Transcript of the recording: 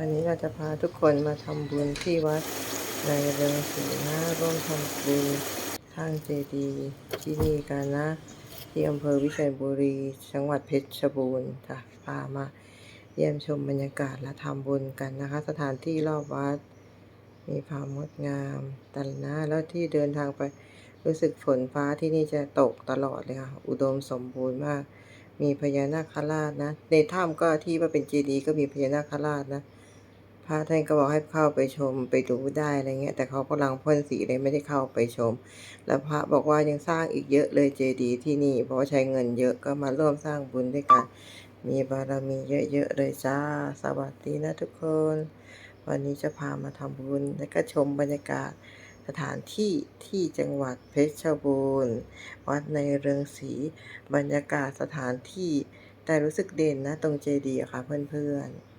วันนี้เราจะพาทุกคนมาทำบุญที่วัดในเรืองศรีนะร่วมทำบุญสร้างเจดีย์ที่นี่กันนะ ที่อำเภอวิเชียรบุรี จังหวัดเพชรบูรณ์จ้ะพามาเยี่ยมชมบรรยากาศและทำบุญกันนะคะ สถานที่รอบวัด มีความงดงามแต่นะแล้วที่เดินทางไปรู้สึกฝนฟ้าที่นี่จะตกตลอดเลยค่ะ อุดมสมบูรณ์มาก มีพญานาคราชนะ ในถ้ำก็ที่ว่าเป็นเจดีย์ก็มีพญานาคราชนะ พระท่านก็บอกให้เข้าไปชมไปดูได้อะไรเงี้ย แต่เขากำลังพ่นสีเลยไม่ได้เข้าไปชม แล้วพระบอกว่ายังสร้างอีกเยอะเลยเจดีย์ที่นี่ เพราะใช้เงินเยอะก็มาร่วมสร้างบุญด้วยกัน มีบารมีเยอะๆเลยจ้า สวัสดีนะทุกคน วันนี้จะพามาทำบุญและก็ชมบรรยากาศสถานที่ที่จังหวัดเพชรบูรณ์วัดในเรืองศรีบรรยากาศสถานที่แต่รู้สึกเด่นนะตรงเจดีย์ค่ะเพื่อนๆ